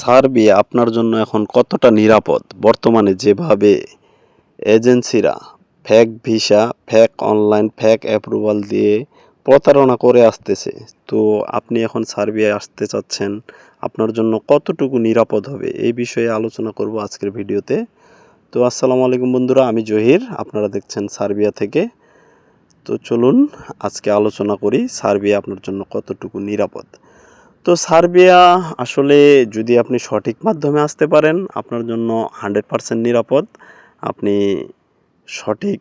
Serbia আপনার জন্য এখন কতটা নিরাপদ? বর্তমানে যেভাবে এজেন্সিরা fake visa, fake online, fake approval দিয়ে প্রতারণা করে আসতেছে, তো আপনি এখন সার্বিয়ায় আসতে চাচ্ছেন, আপনার জন্য কতটুকু নিরাপদ হবে? এই বিষয়ে আলোচনা করব আজকের ভিডিওতে। তো আসসালামু আলাইকুম বন্ধুরা, আমি জহির, আপনারা দেখছেন সার্বিয়া থেকে। তো চলুন আজকে আলোচনা করি সার্বিয়া আপনার জন্য কতটুকু নিরাপদ। তো সার্বিয়া, আসলে যদি আপনি সঠিক মাধ্যমে আসতে পারেন, আপনার জন্য হান্ড্রেড পারসেন্ট নিরাপদ। আপনি সঠিক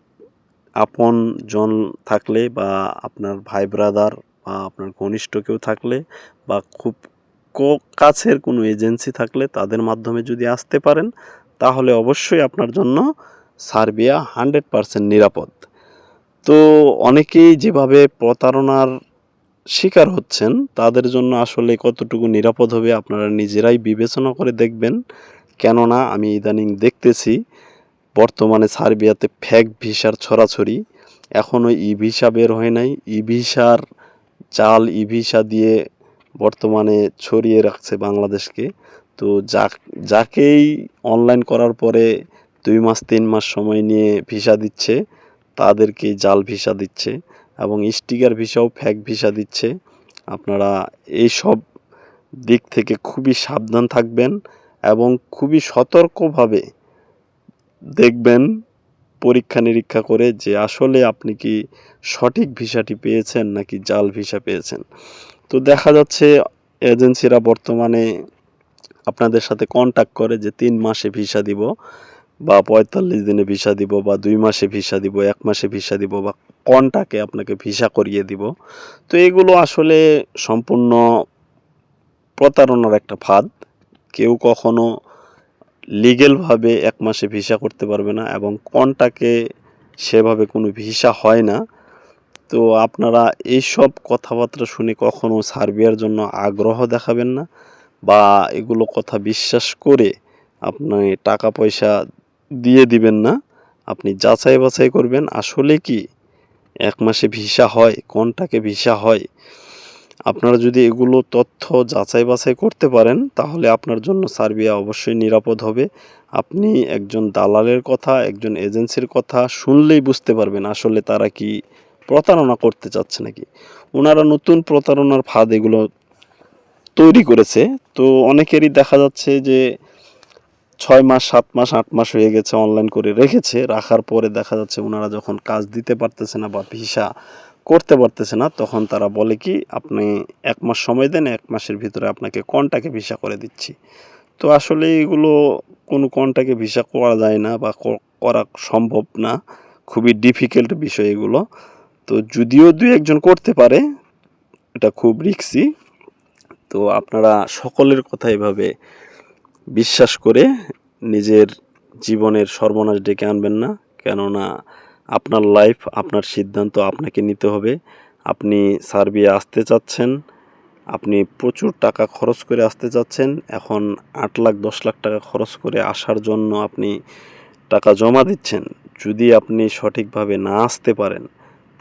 আপন জন থাকলে বা আপনার ভাই ব্রাদার বা আপনার ঘনিষ্ঠ কেউ থাকলে বা খুব কাছের কোনো এজেন্সি থাকলে তাদের মাধ্যমে যদি আসতে পারেন, তাহলে অবশ্যই আপনার জন্য সার্বিয়া হান্ড্রেড পারসেন্ট নিরাপদ। তো অনেকেই যেভাবে প্রতারণার শিকার হচ্ছেন, তাদের জন্য আসলে কতটুকু নিরাপদ হবে আপনারা নিজেরাই বিবেচনা করে দেখবেন। কেননা আমি ইদানিং দেখতেছি, বর্তমানে সার্বিয়াতে ফ্যাক ভিসার ছড়াছড়ি। এখনও ই ভিসা বের হয় নাই। ই ভিসার চাল ই ভিসা দিয়ে বর্তমানে ছড়িয়ে রাখছে বাংলাদেশকে। তো যা যাকেই অনলাইন করার পরে দুই মাস, তিন মাস সময় নিয়ে ভিসা দিচ্ছে, তাদেরকেই জাল ভিসা দিচ্ছে। এবং স্টিকার ভিসাও ফ্যাক ভিসা দিচ্ছে। আপনারা এই সব দিক থেকে খুবই সাবধান থাকবেন এবং খুবই সতর্কভাবে দেখবেন পরীক্ষা নিরীক্ষা করে যে আসলে আপনি কি সঠিক ভিসাটি পেয়েছেন নাকি জাল ভিসা পেয়েছেন। তো দেখা যাচ্ছে এজেন্সিরা বর্তমানে আপনাদের সাথে কন্ট্যাক্ট করে যে তিন মাসে ভিসা দিব বা পঁয়তাল্লিশ দিনে ভিসা দিব বা দুই মাসে ভিসা দিব, এক মাসে ভিসা দিব বা কন্টাকে আপনাকে ভিসা করিয়ে দিব। তো এগুলো আসলে সম্পূর্ণ প্রতারণার একটা ফাঁদ। কেউ কখনো লিগেলভাবে এক মাসে ভিসা করতে পারবে না এবং কন্টাকে সেভাবে কোনো ভিসা হয় না। তো আপনারা এইসব কথাবার্তা শুনে কখনো সার্বিয়ার জন্য আগ্রহ দেখাবেন না বা এগুলো কথা বিশ্বাস করে আপনি টাকা পয়সা দিয়ে দিবেন না। আপনি যাচাই বাছাই করবেন। আসলে কি? এক মাসে ভিসা হয়, কোনটাকে ভিসা হয়? আপনারা যদি এগুলো তথ্য যাচাই বাছাই করতে পারেন, তাহলে আপনার জন্য সার্বিয়া অবশ্যই নিরাপদ হবে। আপনি একজন দালালের কথা, একজন এজেন্সির কথা শুনলেই বুঝতে পারবেন আসলে তারা কি প্রতারণা করতে চাচ্ছে নাকি। ওনারা নতুন প্রতারণার ফাঁদ এগুলো তৈরি করেছে। তো অনেকেরই দেখা যাচ্ছে যে ছয় মাস, সাত মাস, আট মাস হয়ে গেছে অনলাইন করে রেখেছে। রাখার পরে দেখা যাচ্ছে ওনারা যখন কাজ দিতে পারতেছে না বা ভিসা করতে পারতেছে না, তখন তারা বলে কি, আপনি এক মাস সময় দেন, এক মাসের ভিতরে আপনাকে কনটাকে ভিসা করে দিচ্ছি? তো আসলে এগুলো কোনো কনটাকে ভিসা করা যায় না বা করা সম্ভব না। খুবই ডিফিকাল্ট বিষয় এগুলো। তো যদিও দুই একজন করতে পারে, এটা খুব রিক্সি তো আপনারা সকলের কথা এভাবে বিশ্বাস করে নিজের জীবনের সর্বনাশ ডেকে আনবেন না, কেননা আপনার লাইফ আপনার সিদ্ধান্ত আপনাকে নিতে হবে। আপনি সার্বিয়া আসতে চাচ্ছেন, আপনি প্রচুর টাকা খরচ করে আসতে চাচ্ছেন, এখন আট লাখ, দশ লাখ টাকা খরচ করে আসার জন্য আপনি টাকা জমা দিচ্ছেন। যদি আপনি সঠিকভাবে না আসতে পারেন,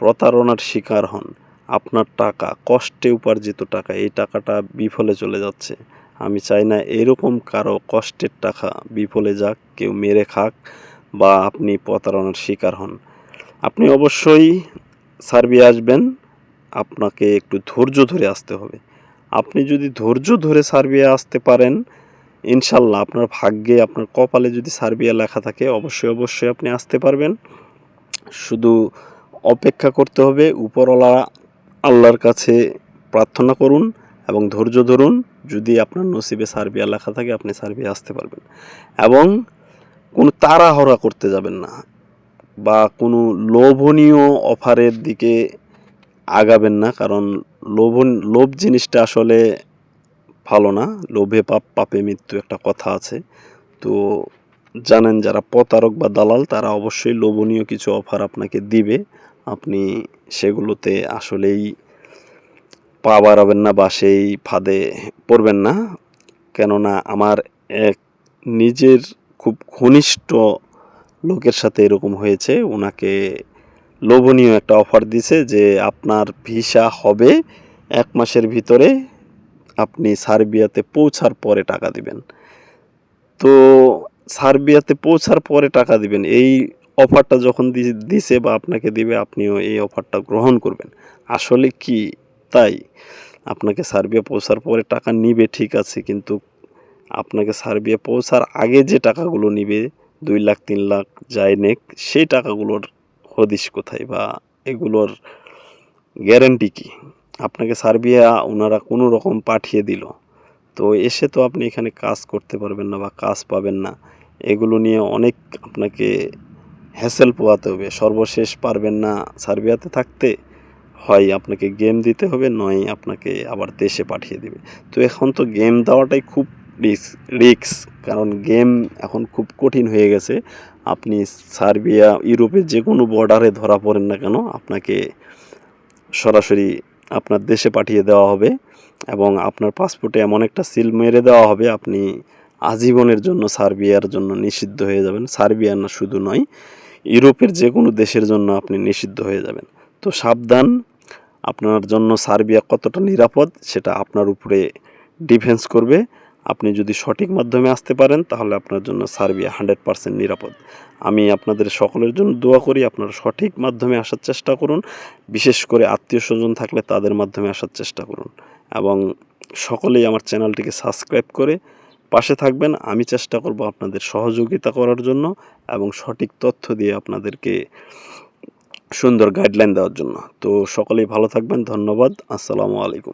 প্রতারণার শিকার হন, আপনার টাকা কষ্টে উপার্জিত টাকা, এই টাকাটা বিফলে চলে যাচ্ছে। আমি চাই না এরকম কারও কষ্টের টাকা বিফলে যাক, কেউ মেরে খাক বা আপনি প্রতারণার শিকার হন। আপনি অবশ্যই সার্বিয়া আসবেন, আপনাকে একটু ধৈর্য ধরে আসতে হবে। আপনি যদি ধৈর্য ধরে সার্বিয়া আসতে পারেন, ইনশাল্লাহ আপনার ভাগ্যে, আপনার কপালে যদি সার্বিয়া লেখা থাকে, অবশ্যই অবশ্যই আপনি আসতে পারবেন। শুধু অপেক্ষা করতে হবে, উপরওয়ালা আল্লাহর কাছে প্রার্থনা করুন। এবং ধৈর্য ধরুন, যদি আপনার নসিবে সার্বিয়া লেখা থাকে, আপনি সার্বিয়া আসতে পারবেন। এবং কোনো তাড়াহড়া করতে যাবেন না বা কোনো লোভনীয় অফারের দিকে আগাবেন না, কারণ লোভন, লোভ জিনিসটা আসলে ভালো না। লোভে পাপ, পাপে মৃত্যু একটা কথা আছে। তো জানেন, যারা প্রতারক বা দালাল, তারা অবশ্যই লোভনীয় কিছু অফার আপনাকে দিবে। আপনি সেগুলোতে আসলেই পা বাড়াবেন না, বা সেই ফাঁদে পড়বেন না। কেননা আমার এক নিজের খুব ঘনিষ্ঠ লোকের সাথে এরকম হয়েছে। ওনাকে লোভনীয় একটা অফার দিছে যে, আপনার ভিসা হবে এক মাসের ভিতরে, আপনি সার্বিয়াতে পৌঁছার পরে টাকা দিবেন। তো সার্বিয়াতে পৌঁছার পরে টাকা দিবেন। এই অফারটা যখন দিছে বা আপনাকে দিবে, আপনিও এই অফারটা গ্রহণ করবেন। আসলে কি তাই আপনাকে সার্বিয়া পৌঁছার পরে টাকা নিবে ঠিক আছে, কিন্তু আপনাকে সার্বিয়া পৌঁছার আগে যে টাকাগুলো নিবে, দুই লাখ, তিন লাখ, যাই নেক, সেই টাকাগুলোর হদিশ কোথায় বা এগুলোর গ্যারেন্টি কি? আপনাকে সার্বিয়া ওনারা কোনো রকম পাঠিয়ে দিল। তো এসে তো আপনি এখানে কাজ করতে পারবেন না বা কাজ পাবেন না। এগুলো নিয়ে অনেক আপনাকে হ্যাসেল পোয়াতে হবে। সর্বশেষ পারবেন না সার্বিয়াতে থাকতে। হয় আপনাকে গেম দিতে হবে নয় আপনাকে আবার দেশে পাঠিয়ে দিবে। তো এখন তো গেম দেওয়াটাই খুব রিস্ক রিক্স কারণ গেম এখন খুব কঠিন হয়ে গেছে। আপনি সার্বিয়া, ইউরোপের যে কোনো বর্ডারে ধরা পড়েন না কেন, আপনাকে সরাসরি আপনার দেশে পাঠিয়ে দেওয়া হবে এবং আপনার পাসপোর্টে এমন একটা সিল মেরে দেওয়া হবে, আপনি আজীবনের জন্য সার্বিয়ার জন্য নিষিদ্ধ হয়ে যাবেন। সার্বিয়া না শুধু নয়, ইউরোপের যে কোনো দেশের জন্য আপনি নিষিদ্ধ হয়ে যাবেন। তো সাবধান। আপনার জন্য সার্বিয়া কতটা নিরাপদ, সেটা আপনার উপরে ডিফেন্স করবে। আপনি যদি সঠিক মাধ্যমে আসতে পারেন, তাহলে আপনার জন্য সার্বিয়া হান্ড্রেড পারসেন্ট নিরাপদ। আমি আপনাদের সকলের জন্য দোয়া করি, আপনারা সঠিক মাধ্যমে আসার চেষ্টা করুন। বিশেষ করে আত্মীয় স্বজন থাকলে তাদের মাধ্যমে আসার চেষ্টা করুন। এবং সকলেই আমার চ্যানেলটিকে সাবস্ক্রাইব করে পাশে থাকবেন। আমি চেষ্টা করব আপনাদের সহযোগিতা করার জন্য এবং সঠিক তথ্য দিয়ে আপনাদেরকে সুন্দর গাইডলাইন দেওয়ার জন্য। তো সকলেই ভালো থাকবেন ধন্যবাদ আসসালামু আলাইকুম।